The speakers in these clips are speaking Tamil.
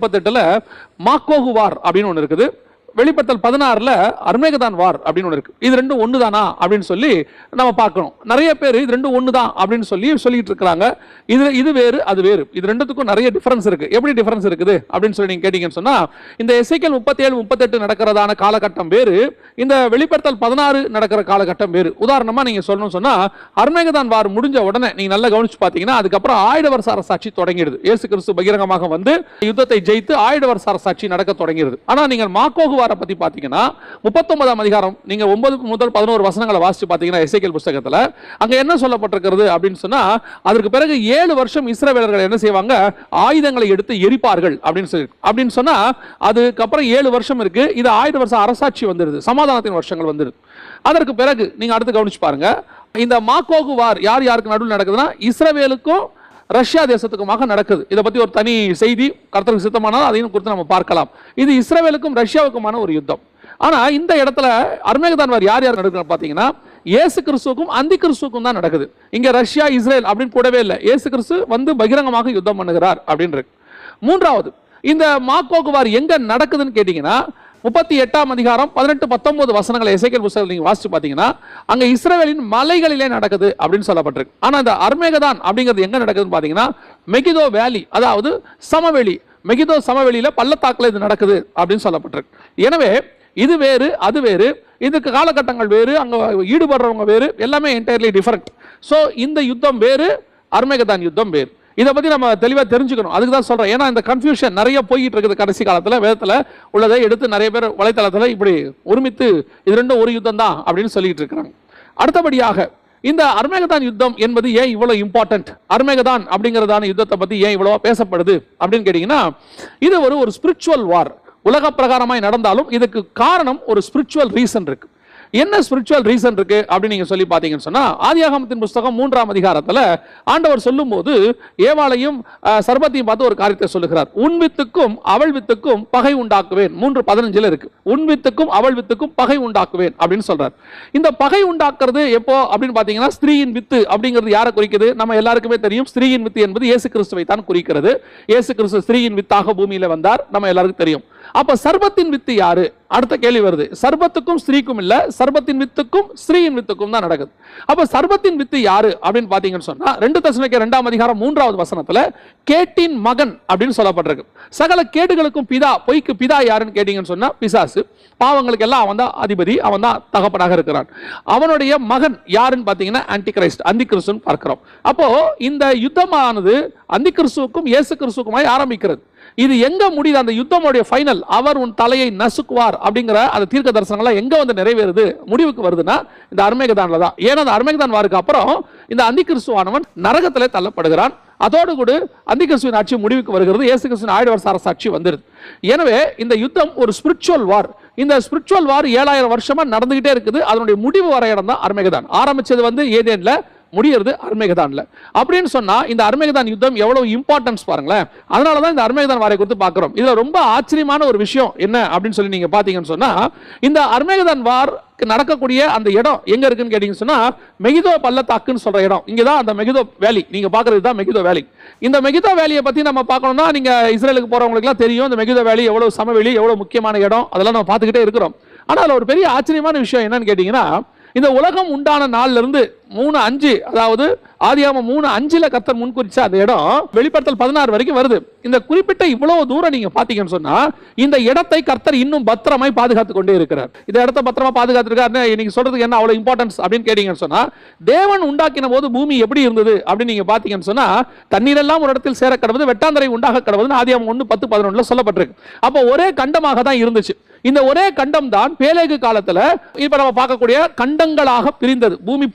முப்பத்தெட்டுல மாக்கோகு வார் அப்படின்னு ஒன்று இருக்குது. வெளிப்படுத்தல் பதினாறில் அர்மேகதான் வார் அப்படின்னு ஒன்று இருக்கு. இது ரெண்டும் ஒன்று தானா அப்படின்னு சொல்லி நம்ம பார்க்கணும். நிறைய பேர் இது ரெண்டும் ஒன்று தான் அப்படின்னு சொல்லி சொல்லிட்டு இருக்கிறாங்க. இது இது வேறு அது வேறு. இது ரெண்டுத்துக்கும் நிறைய டிஃபரன்ஸ் இருக்கு. எப்படி டிஃபரன்ஸ் இருக்குது அப்படின்னு சொல்லி நீங்க கேட்டீங்கன்னு சொன்னா இந்த எஸ்ஐக்கல் முப்பத்தேழு முப்பத்தெட்டு நடக்கிறதான காலகட்டம் வேறு. இந்த வெளிப்படுத்தல் பதினாறு நடக்கிற காலகட்டம் வேறு. உதாரணமா நீங்க சொல்லணும்னு சொன்னா அர்மேகதான் வார் முடிஞ்ச உடனே நீங்க நல்லா கவனிச்சு பார்த்தீங்கன்னா அதுக்கப்புறம் ஆயிட வருஷ அரசாட்சி தொடங்கிடுது. இயேசு கிறிஸ்து பகிரங்கமாக வந்து யுத்தத்தை ஜெயித்து ஆயிட வருஷ அரசாட்சி நடக்க தொடங்கிடுது. ஆனா நீங்கள் மாக்கோகு வாரை பற்றி பார்த்தீங்கன்னா முப்பத்தொன்பதாம் அதிகாரம் நீங்கள் ஒன்பது முதல் பதினோரு வசனங்களை வாசித்து பார்த்தீங்கன்னா இசைக்கல் புஸ்தகத்தில் அங்கே என்ன சொல்லப்பட்டிருக்கிறது அப்படின்னு சொன்னால் அதற்கு பிறகு ஏழு வருஷம் இஸ்ரவேலர்கள் என்ன செய்வாங்க? ஆயுதங்களை எடுத்து எரிப்பார்கள் அப்படின்னு சொல்லி அப்படின்னு சொன்னால் அதுக்கப்புறம் ஏழு வருஷம் இருக்குது இது ஆயிரம் வருஷம் அரசாட்சி வந்துடுது சமாதானத்தின் வருஷங்கள் வந்துடுது அதற்கு பிறகு நீங்கள் அடுத்து கவனிச்சு பாருங்கள் இந்த மாக்கோகு வார் யார் யாருக்கு நடுவில் நடக்குதுன்னா இஸ்ரவேலுக்கும் ரஷ்யா தேசத்துக்குமாக நடக்குது. இதை பற்றி ஒரு தனி செய்தி கடத்தலுக்கு சித்தமானால் அதையும் குறித்து நம்ம பார்க்கலாம். இது இஸ்ரேலுக்கும் ரஷ்யாவுக்குமான ஒரு யுத்தம். ஆனால் இந்த இடத்துல அர்மேகதான் வார் யார் யார் நடக்கிறார் பார்த்தீங்கன்னா ஏசு கிறிஸ்துவுக்கும் அந்தி கிறிஸ்துவுக்கும் தான் நடக்குது. இங்கே ரஷ்யா இஸ்ரேல் அப்படின்னு கூடவே இல்லை. ஏசு கிறிஸ்து வந்து பகிரங்கமாக யுத்தம் பண்ணுகிறார் அப்படின்னு மூன்றாவது இந்த மாக்கோகுவார் எங்கே நடக்குதுன்னு கேட்டீங்கன்னா முப்பத்தி எட்டாம் அதிகாரம் பதினெட்டு பத்தொன்பது வசனங்களை இசைக்கல் புஸ்தகம் நீங்கள் வாசித்து பார்த்தீங்கன்னா அங்கே இஸ்ரேலின் மலைகளிலே நடக்குது அப்படின்னு சொல்லப்பட்டிருக்கு. ஆனால் இந்த அர்மேகதான் அப்படிங்கிறது எங்கே நடக்குதுன்னு பார்த்தீங்கன்னா மெகிதோ வேலி அதாவது சமவெளி மெகிதோ சமவெளியில் பள்ளத்தாக்கில் இது நடக்குது அப்படின்னு சொல்லப்பட்டிருக்கு. எனவே இது வேறு அது வேறு இதுக்கு காலகட்டங்கள் வேறு அங்கே ஈடுபடுறவங்க வேறு எல்லாமே என்டையர்லி டிஃபரெண்ட் ஸோ இந்த யுத்தம் வேறு அர்மேகதான் யுத்தம் வேறு. இதை பற்றி நம்ம தெளிவாக தெரிஞ்சுக்கணும். அதுக்கு தான் சொல்கிறேன் ஏன்னா இந்த கன்ஃபியூஷன் நிறைய போய்கிட்டு இருக்குது கடைசி காலத்தில் வேதத்துல உள்ளதை எடுத்து நிறைய பேர் வலைத்தளத்தில் இப்படி ஒருமித்து இது ரெண்டும் ஒரு யுத்தம் தான் அப்படின்னு சொல்லிட்டு இருக்கிறாங்க. அடுத்தபடியாக இந்த அர்மேகதான் யுத்தம் என்பது ஏன் இவ்வளோ இம்பார்ட்டன்ட் அர்மேகதான் அப்படிங்கிறதான யுத்தத்தை பற்றி ஏன் இவ்வளவா பேசப்படுது அப்படின்னு கேட்டிங்கன்னா இது ஒரு ஒரு ஸ்பிரிச்சுவல் வார் உலக பிரகாரமாய் நடந்தாலும் இதுக்கு காரணம் ஒரு ஸ்பிரிச்சுவல் ரீசன் இருக்குது என்ன ஸ்பிரிச்சுவல் ரீசன் இருக்கு அப்படின்னு நீங்க சொல்லி பாத்தீங்கன்னு சொன்னா ஆதியாகமத்தின் புஸ்தகம் மூன்றாம் அதிகாரத்துல ஆண்டவர் சொல்லும்போது ஏவாளையும் சர்பத்தையும் பார்த்து ஒரு காரியத்தை சொல்லுகிறார். உன் வித்துக்கும் அவள் வித்துக்கும் பகை உண்டாக்குவேன். மூன்று பதினஞ்சுல இருக்கு. உன் வித்துக்கும் அவள் வித்துக்கும் பகை உண்டாக்குவேன். அப்படின்னு சொல்றார். இந்த பகை உண்டாக்குறது எப்போ அப்படின்னு பாத்தீங்கன்னா ஸ்திரீயின் வித்து அப்படிங்கிறது யாரை குறிக்குது? நம்ம எல்லாருக்குமே தெரியும் ஸ்திரீயின் வித்து என்பது இயேசு கிறிஸ்துவை தான் குறிக்கிறது. இயேசு கிறிஸ்து ஸ்திரீயின் வித்தாக பூமியில வந்தார். நம்ம எல்லாருக்கும் தெரியும். அப்ப சர்பத்தின் வித்து யாரு? அடுத்த கேள்வி வருது. சர்பத்துக்கும் ஸ்ரீக்கும் இல்ல சர்பத்தின் வித்துக்கும் ஸ்ரீயின் வித்துக்கும் தான் நடக்குது. அப்ப சர்பத்தின் வித்து யாரு அப்படின்னு பாத்தீங்கன்னு சொன்னா ரெண்டு தசமிக்க ரெண்டாம் அதிகாரம் மூன்றாவது வசனத்துல கேட்டின் மகன் அப்படின்னு சொல்லப்பட்டிருக்கு. சகல கேடுகளுக்கும் பிதா பொய்க்கு பிதா யாருன்னு கேட்டீங்கன்னு சொன்னா பிசாசு. பாவங்களுக்கு எல்லாம் அவன் தான் அதிபதி அவன் தான் தகப்பனாக இருக்கிறான். அவனுடைய மகன் யாருன்னு பாத்தீங்கன்னா ஆன்டி கிரைஸ்ட் அந்தி கிறிஸ்துன்னு பார்க்கிறோம். அப்போ இந்த யுத்தமானது அந்தி கிறிஸ்துவுக்கும் இயேசு கிறிஸ்துவுக்குமாய் ஆரம்பிக்கிறது. இது எங்க முடியுது? அந்த யுத்தமுடைய ஃபைனல் அவர் உன் தலையை நசுக்குவார் அப்படிங்கிற அந்த தீர்க்க தரிசனங்கள்லாம் எங்க வந்து நிறைவேறுது? முடிவுக்கு வருதுன்னா இந்த அர்மேகதான்ல தான். ஏன்னா அந்த அர்மேகதான் வாருக்கு அப்புறம் இந்த அந்தி கிறிஸ்துவானவன் நரகத்திலே தள்ளப்படுகிறான். அதோடு கூட அந்திகிறிஸ்துவின் ஆட்சி முடிவுக்கு வருகிறது. இயேசு கிறிஸ்துவின் ஆயிரம் வருஷ அரசாட்சி வந்துருது. எனவே இந்த யுத்தம் ஒரு ஸ்பிரிச்சுவல் வார் இந்த ஸ்பிரிச்சுவல் வார் ஏழாயிரம் வருஷமா நடந்துகிட்டே இருக்குது. அதனுடைய முடிவு வர இடம் தான் அர்மேகதான். ஆரம்பிச்சது வந்து ஏதேன்ல முடியறது அர்மேகதான்ல அப்படின்னு சொன்னா இந்த அர்மேகதான் யுத்தம் எவ்வளவு இம்பார்ட்டன்ஸ் பாருங்களேன். அதனால தான் இந்த அர்மேகதான் வாரை குறித்து பார்க்குறோம். இதுல ரொம்ப ஆச்சரியமான ஒரு விஷயம் என்ன அப்படின்னு சொல்லி நீங்க பாத்தீங்கன்னு சொன்னா இந்த அர்மேகதான் வார் நடக்கக்கூடிய அந்த இடம் எங்க இருக்குன்னு கேட்டீங்கன்னு சொன்னா மெகிதோ பள்ளத்தாக்குன்னு சொல்ற இடம். இங்க தான் அந்த மெகிதோ வேலி நீங்க பாக்குறது தான் மெகிதோ வேலி இந்த மெகிதோ வேலியை பத்தி நம்ம பார்க்கணும்னா நீங்க இஸ்ரேலுக்கு போறவங்களுக்கு எல்லாம் தெரியும் இந்த மெகிதோ வேலி எவ்வளவு சமவெளி எவ்வளவு முக்கியமான இடம் அதெல்லாம் நம்ம பார்த்துக்கிட்டே இருக்கிறோம். ஆனால் ஒரு பெரிய ஆச்சரியமான விஷயம் என்னன்னு கேட்டீங்கன்னா இந்த உலகம் உண்டான நாள்ல இருந்து மூணு அஞ்சு அதாவது ஆதியாம மூணு அஞ்சுல கர்த்தர் முன்குறிச்ச அந்த இடம் வெளிப்படுத்தல் பதினாறு வரைக்கும் வருது. இந்த குறிப்பிட்ட இவ்வளவு தூரம் நீங்க பாத்தீங்கன்னு சொன்னா இந்த இடத்தை கர்த்தர் இன்னும் பத்திரமாய் பாதுகாத்து கொண்டே இருக்கிறார். இந்த இடத்தை பத்திரமா பாதுகாத்துருக்காருன்னு நீங்க சொல்றதுக்கு என்ன அவ்வளவு இம்பார்ட்டன்ஸ் அப்படின்னு கேட்டீங்கன்னு சொன்னா தேவன் உண்டாக்கின போது பூமி எப்படி இருந்தது அப்படின்னு நீங்க பாத்தீங்கன்னு சொன்னா தண்ணீர் எல்லாம் ஒரு இடத்தில் சேர கடவுது வெட்டாந்தரை உண்டாக கடவுதுன்னு ஆதியாமம் ஒன்று பத்து பதினொன்றுல சொல்லப்பட்டிருக்கு. அப்போ ஒரே கண்டமாக தான் இருந்துச்சு. இந்த ஒரே கண்டம் தான் பேலேகு காலத்துல இப்ப நம்ம பார்க்கக்கூடிய கண்டங்களாக பிரிந்தது. பூமி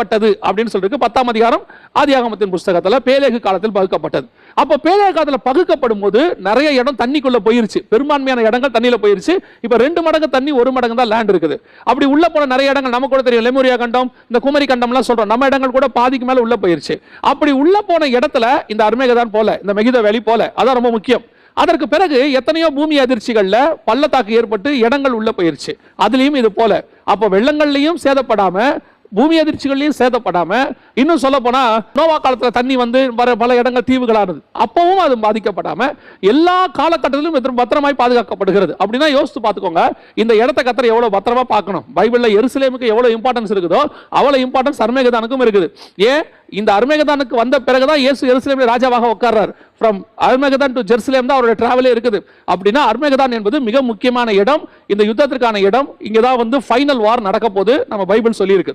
பகுக்கப்பட்டது அப்படின்னு சொல்லிருக்கு பத்தாம் அதிகாரம் ஆதியாகமத்தின் புஸ்தகத்தில் பேலேகு காலத்தில் பகுக்கப்பட்டது. அப்போ பேலேகு காலத்தில் பகுக்கப்படும் போது நிறைய இடம் தண்ணிக்குள்ள போயிருச்சு. பெரும்பான்மையான இடங்கள் தண்ணியில் போயிருச்சு. இப்போ ரெண்டு மடங்கு தண்ணி ஒரு மடங்கு தான் லேண்ட் இருக்குது. அப்படி உள்ள போன நிறைய இடங்கள் நமக்கு கூட தெரியும். லெமோரியா கண்டம் இந்த குமரி கண்டம்லாம் சொல்றோம். நம்ம இடங்கள் கூட பாதிக்கு மேலே உள்ள போயிருச்சு. அப்படி உள்ள போன இடத்துல இந்த அருமேகதான் போல இந்த மெகித வேலி போல அதான் ரொம்ப முக்கியம். அதற்கு பிறகு எத்தனையோ பூமி அதிர்ச்சிகளில் பள்ளத்தாக்கு ஏற்பட்டு இடங்கள் உள்ள போயிருச்சு. அதுலயும் இது போல. அப்போ வெள்ளங்கள்லையும் சேதப்படாம பூமி அதிர்ச்சிகள்லயும் சேதப்படாம இன்னும் சொல்ல போனா நோவா காலத்துல தண்ணி வந்து பல பல இடங்கள் தீவுகளானது. அப்பவும் அது பாதிக்கப்படாம எல்லா காலகட்டத்திலும் பத்திரமாய் பாதுகாக்கப்படுகிறது. அப்படின்னா யோசித்து பார்த்துக்கோங்க. இந்த இடத்த கத்திர எவ்வளவு பத்திரமா பார்க்கணும்? பைபிள்ல எருசலேமுக்கு எவ்வளவு இம்பார்ட்டன்ஸ் இருக்குதோ அவ்வளவு இம்பார்ட்டன்ஸ் அருமேகதானுக்கும் இருக்குது. ஏன்? இந்த அருமேகதானுக்கு வந்த பிறகுதான் இயேசு எருசலேமில் ராஜாவாக உட்கார்றாரு. ஃப்ரம் அருமேகதான் டு ஜெருசலேம் தான் அவருடைய டிராவலே இருக்குது. அப்படின்னா அர்மேகதான் என்பது மிக முக்கியமான இடம். இந்த யுத்தத்திற்கான இடம். இங்கே தான் வந்து ஃபைனல் வார் நடக்க போது நம்ம பைபிள் சொல்லியிருக்கு.